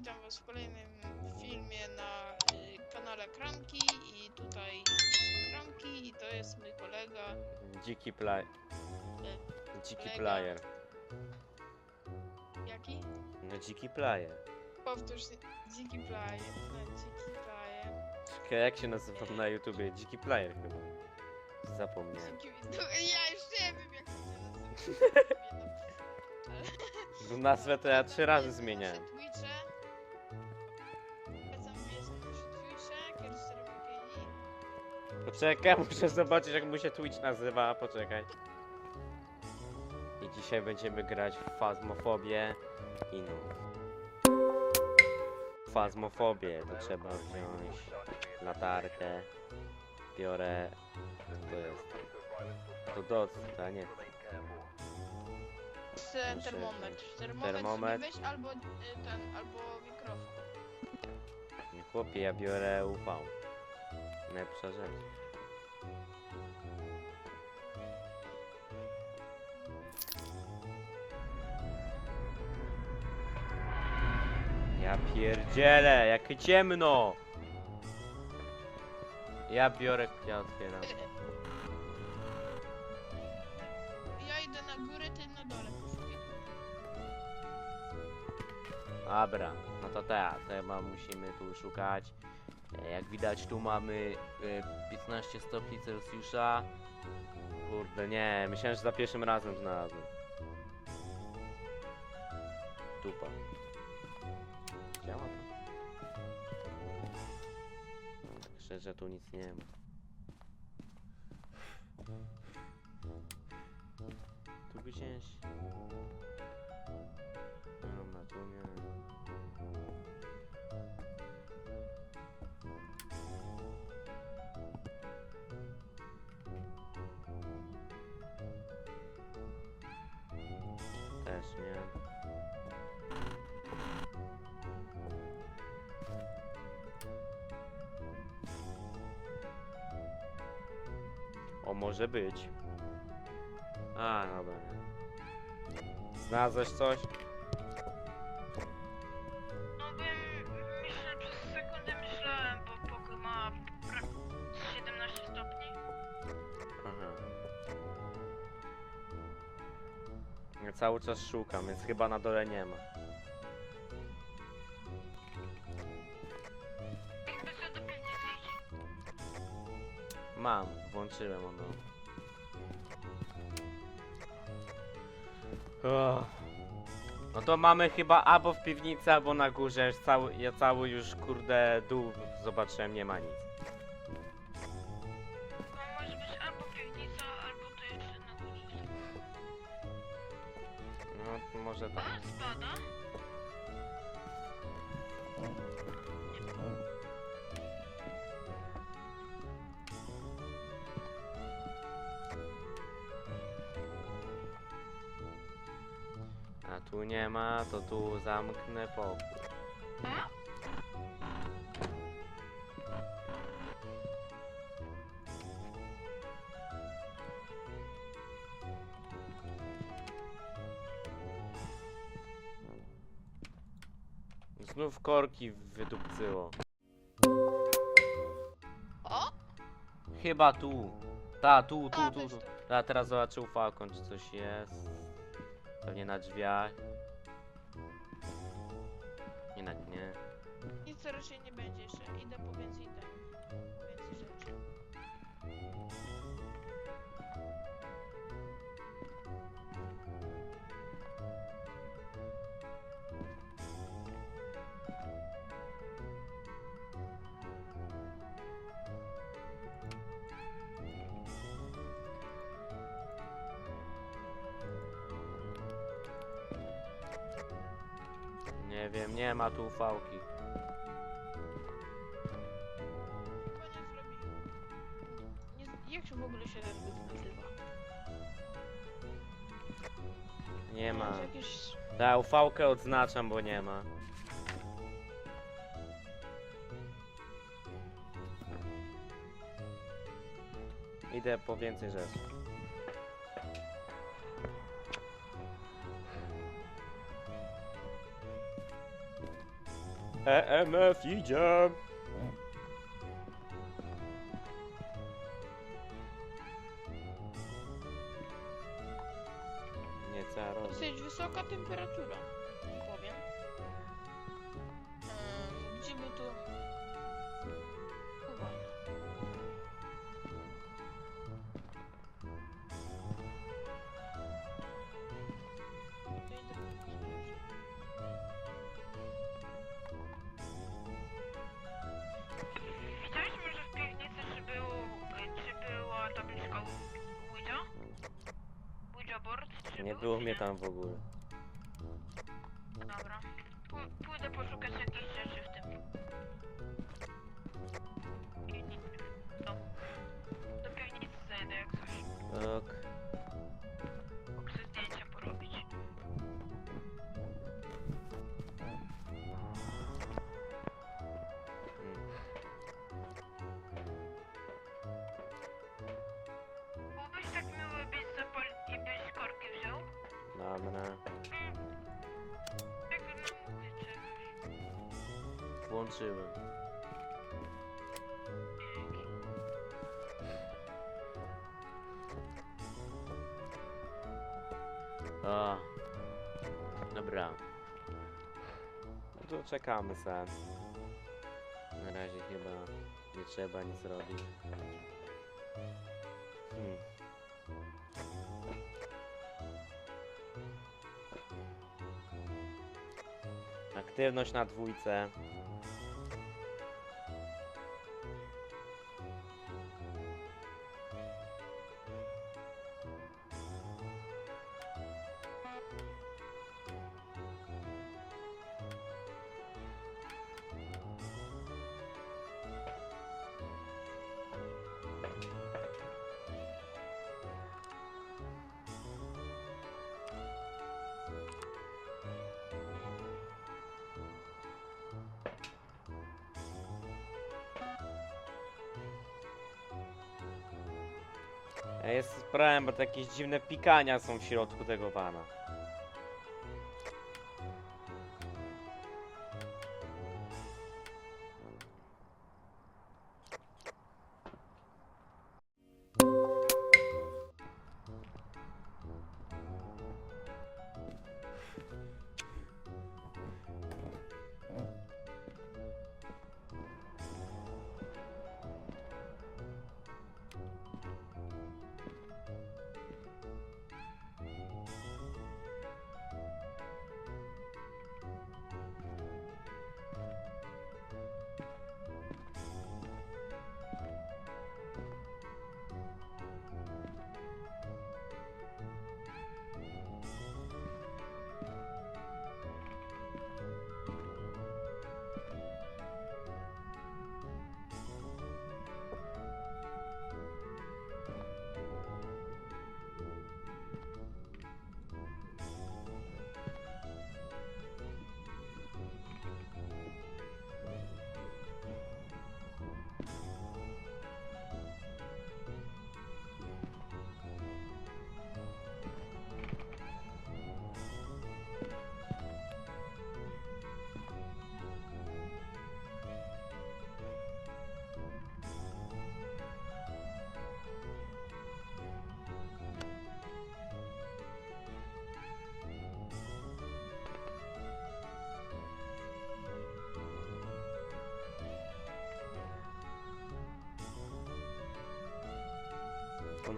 witam was w kolejnym filmie na y, kanale Kranki i tutaj jest Kranki i to jest mój kolega. Dziki play... Dziki Kolega. player. Jaki? No dziki player. Powtórz, dziki player, no dziki player. Czekaj, jak się nazywa na YouTubie? Dziki player chyba. Zapomniałem. Dziki... No, ja już nie wiem jak to się nazywa. No nazwę to ja trzy razy zmieniałem. Poczekaj, muszę zobaczyć jak mu się Twitch nazywa, poczekaj. I dzisiaj będziemy grać w Fazmofobię i no. Fazmofobię, to trzeba wziąć latarkę. Biorę... To jest? To doc, a nie. Z Muszę termometr. Termometr, termometr. weź albo y, ten, albo mikrofon. Nie chłopie, ja biorę UV. Najlepsza rzecz. Ja pierdzielę, jak ciemno! Ja biorę, ja otwieram. Ja idę na górę, ty na dole. Dobra, no to teraz, chyba musimy tu szukać. E, Jak widać tu mamy e, 15 stopni Celsjusza. Kurde, nie, myślałem, że za pierwszym razem znalazłem. Tupa. Także, że tu nic nie ma. Tu gdzieś. Może być. A, dobra. Znalazłeś coś? No bym, myślę, przez sekundę myślałem, bo pokój ma pra- 17 stopni. Aha. Ja cały czas szukam, więc chyba na dole nie ma. Mam, włączyłem ono. Och. No to mamy chyba albo w piwnicy, albo na górze. Cały, ja cały już kurde dół zobaczyłem, nie ma nic. Ma, to tu zamknę pokój. Znów korki wydupcyło. O! Chyba tu. Ta, tu, tu, A, tu, tu. Ta, teraz zobaczył Falcon, czy coś jest. Pewnie na drzwiach. Raczej nie będzie jeszcze. Idę po więcej ten. Więcej rzeczy. Nie wiem, nie ma tu fałki. Ta ufałkę odznaczam, bo nie ma. Idę po więcej rzeczy. EMF idzie! Temperatura, powiem. Em, Gdzie by tu... Uwaga. Może w piwnicy, czy, był, czy była tabliczka Ouija? Ouija board? Czy Nie był, było mnie tam w ogóle. Dobra. Pó- pójdę poszukać jakichś rzeczy w tym. piwnicy. No. Do piwnicy zajdę jak coś. Włączyłem. O. Dobra. No to czekamy sam. Na razie chyba nie trzeba nic robić. Hmm. Aktywność na dwójce. Jest problem, bo to jakieś dziwne pikania są w środku tego wana.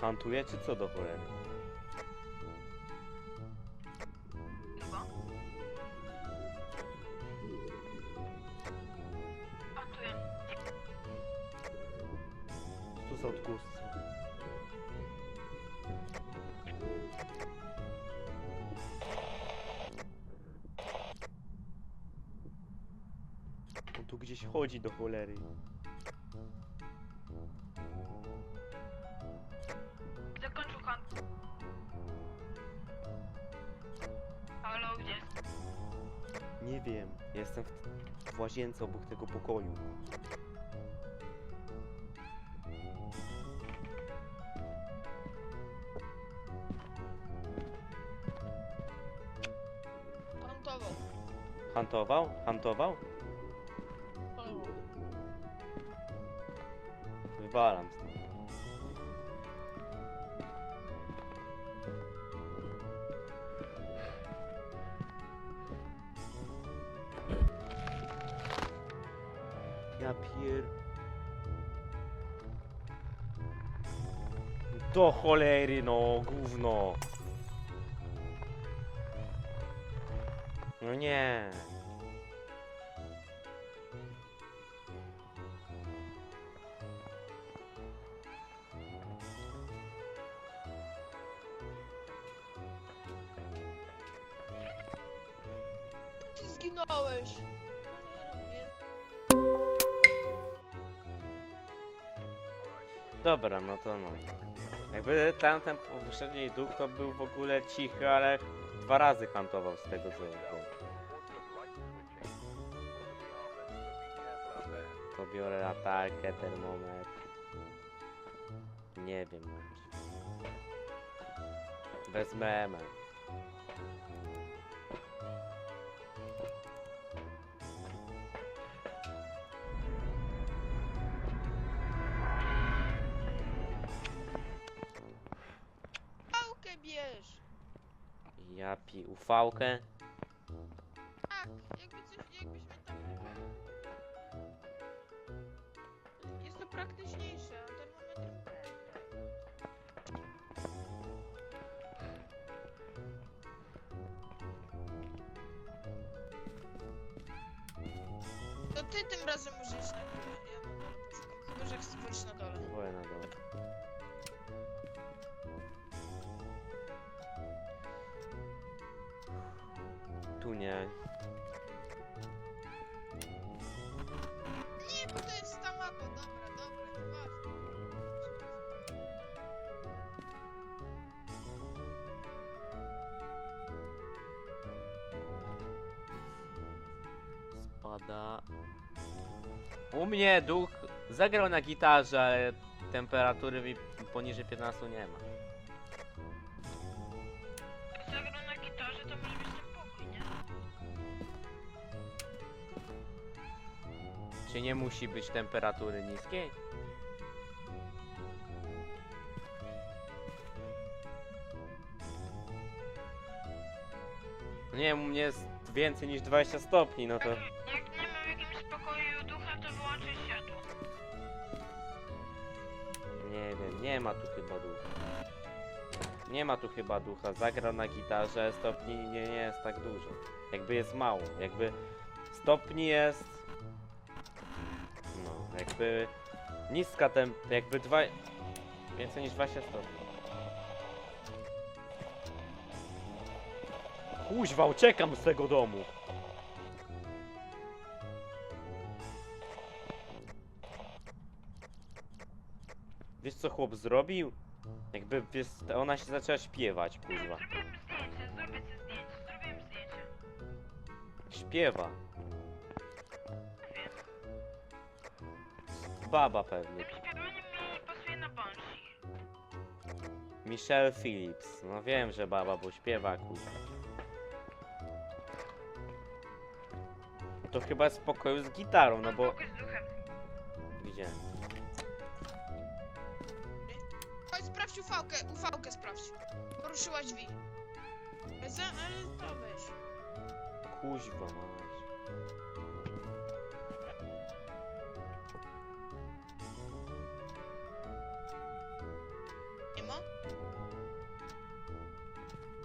Hantuje czy co do cholery? Tu są. On tu gdzieś chodzi do cholery. Ja jestem w, w łazience obok tego pokoju. Hantował. Hantował? Hantował? Hantował. Wywalam z Do cholery no, gówno. No nie. Ty zginąłeś. Dobra, no to no. Jakby tamten poprzedni duch to był w ogóle cichy, ale dwa razy kantował z tego co wiem. To biorę latarkę, termometr. Nie wiem. Wezmę. Pałkę bierz. Ja pi ufałkę. Tak, jakby coś, jakbyśmy tam... Jest to praktyczniejsze, a termometr... To ty tym razem iść na górę, ja na dole poszukam. Chyba, że chcesz na dole. Byłem na dole. Spada. U mnie duch zagrał na gitarze, ale temperatury mi poniżej 15 nie ma. Zagrał na gitarze, to może być ten pokój, nie? Czy nie musi być temperatury niskiej? Nie, u mnie jest więcej niż 20 stopni, no to... Nie ma tu chyba ducha. Nie ma tu chyba ducha. Zagrał na gitarze, stopni nie, nie jest tak dużo. Jakby jest mało. Jakby stopni jest. No, jakby niska temp, jakby dwa. Więcej niż 20 stopni. Kuźwa, uciekam z tego domu. Co chłop zrobił? Jakby wiesz, ona się zaczęła śpiewać. Zrobiłem zdjęcie, zrobię ci zdjęcie, zrobiłem zdjęcie. Śpiewa. Baba pewnie. Tym śpiewaniem mi pasuje na Banshee. Michelle Phillips. No wiem, że baba, bo śpiewa, kuźwa. To chyba z pokoju z gitarą, no bo... Duchem. Gdzie? Ufałkę, ufałkę sprawdź. Poruszyłaś drzwi. Za, ale to weź. Kuźwa mać. Nie ma?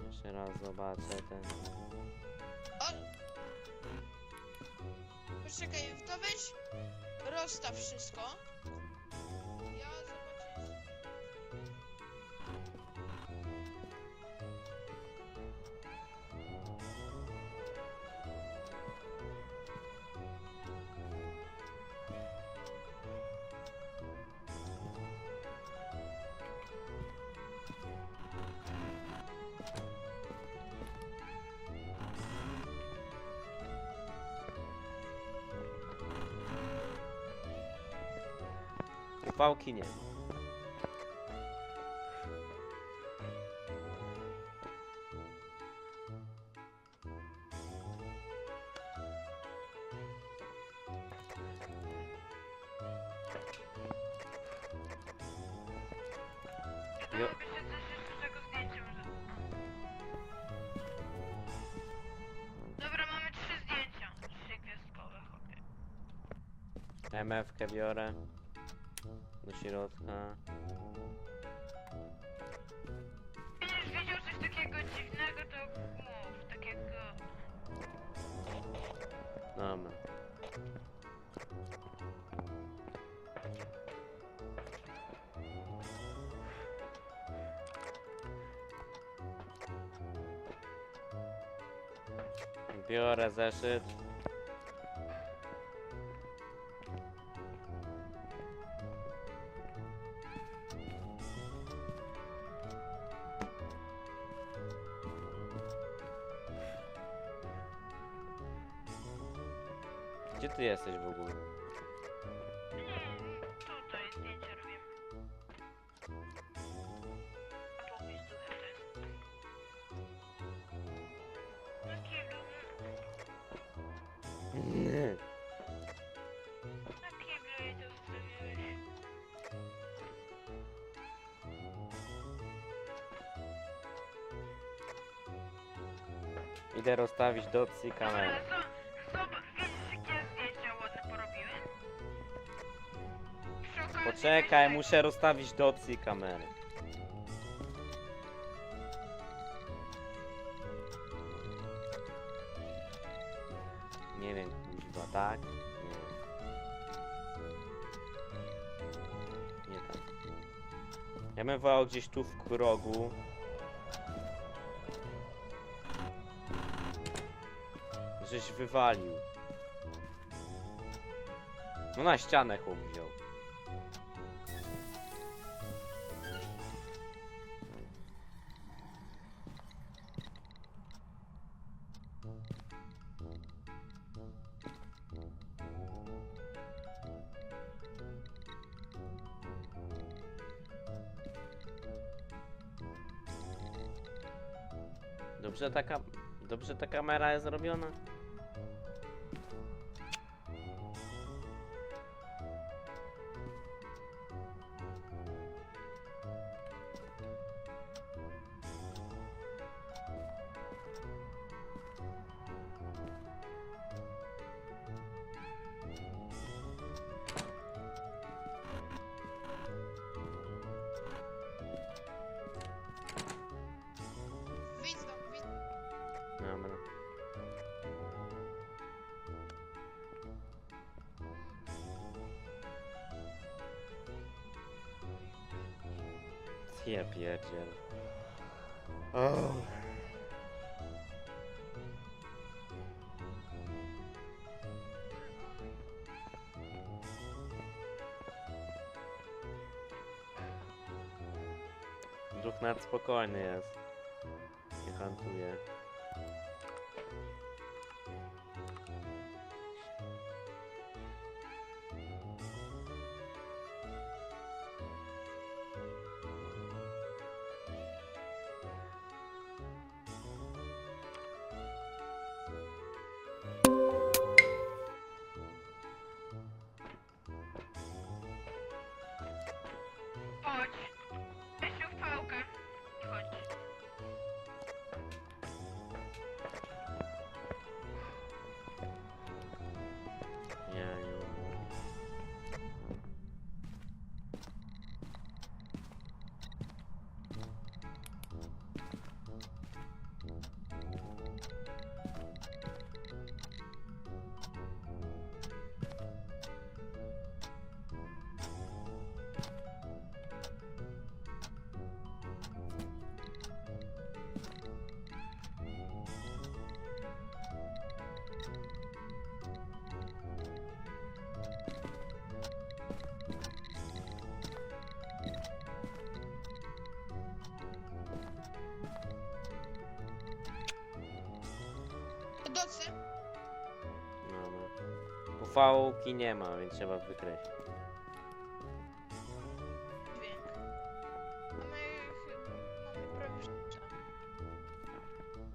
Jeszcze raz zobaczę ten... O! Poczekaj, to weź. Rozstaw wszystko. Może. Dobra, mamy trzy zdjęcia. Trzy gwiazdkowe, chłopie. MF-kę biorę. Środka. Będziesz widział coś takiego dziwnego, to mów. Takiego... Dobra. Biorę zeszyt. Idę rozstawić do opcji kamery. Dobra, zo- zobacz, widzisz jakie zdjęcia ładne porobiłem? Przy okazji Poczekaj, muszę rozstawić do opcji kamery. Nie wiem, kuźwa, tak? Nie. Nie tak. Ja bym wołał gdzieś tu w rogu. Żeś wywalił. No na ścianę chłop wziął. Dobrze taka, dobrze ta kamera jest zrobiona? Ja pierdziel. Duch nad spokojny jest. Nie hantuje. much. Ufałki nie ma, więc trzeba wykreślić. Dźwięk. Mamy chyba... Mamy prawie szczęście.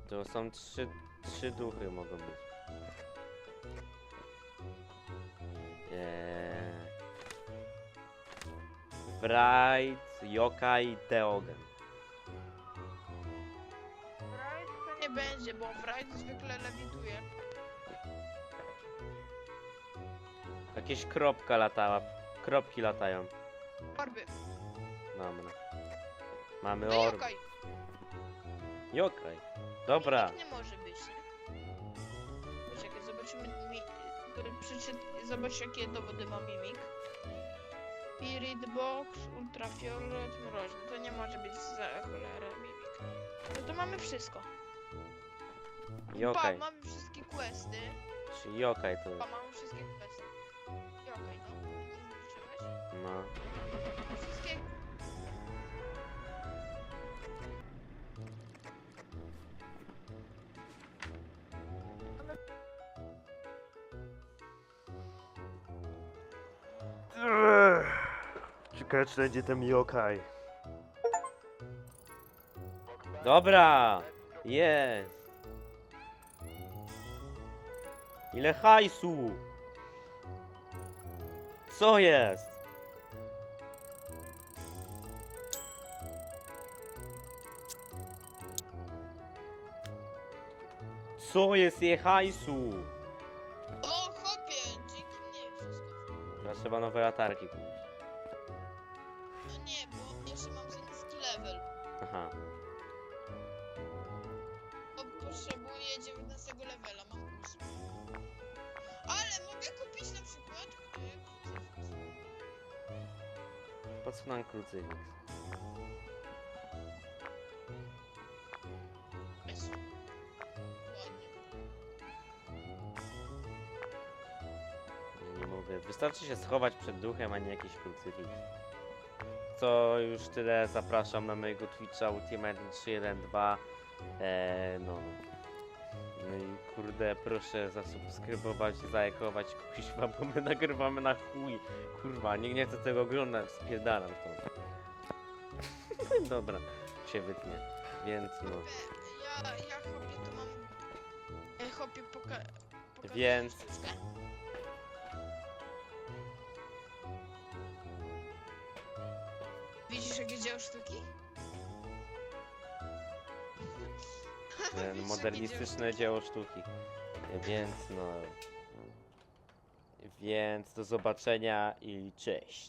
To są trzy, trzy duchy mogą być. Eee. Wright, Yokai, Deogen. To nie będzie, bo Wright zwykle lewituje. Jakieś kropka latała. Kropki latają. Orby. Dobra. Mamy No orb. jokaj. Yokai. Dobra. Nie może być, nie? Poczekaj, zobaczymy mi... Przeczyt... Zobacz jakie dowody ma Mimik. Spirit Box, Ultrafiolet, Mroźny. To nie może być za cholerę Mimik. No to mamy wszystko. Pa, Yokai. mamy wszystkie questy. Czyli yokai to Pa, jest. mamy wszystkie questy. No. Wszystkie... Ciekawe czy będzie ten yokai. Dobra! Jest! Ile hajsu? Co jest? Co jest je hajsu? O, chłopie, dzięki mnie wszystko. Teraz trzeba nowe latarki kupić. No nie, bo jeszcze mam za niski level. Aha. Bo potrzebuję 19 levela, mam 8. Ale mogę kupić na przykład y, krucyfiks. Po co nam krucyfiks? Wystarczy się schować przed duchem, a nie jakiś krucyfiks. Co już tyle. Zapraszam na mojego Twitcha Ultimate 312. Eee, no. No i kurde, proszę zasubskrybować, zajkować, kuźwa, bo my nagrywamy na chuj. Kurwa, nie, nie chcę tego oglądać, spierdalam to. Dobra, się wytnie. Więc no. Ja, ja chłopie to mam... E, chłopie poka... pokażę Więc- sztuczkę. Widzisz jakie dzieło sztuki? Widzisz, jakie modernistyczne dzieło sztuki. Więc no. Więc do zobaczenia i cześć.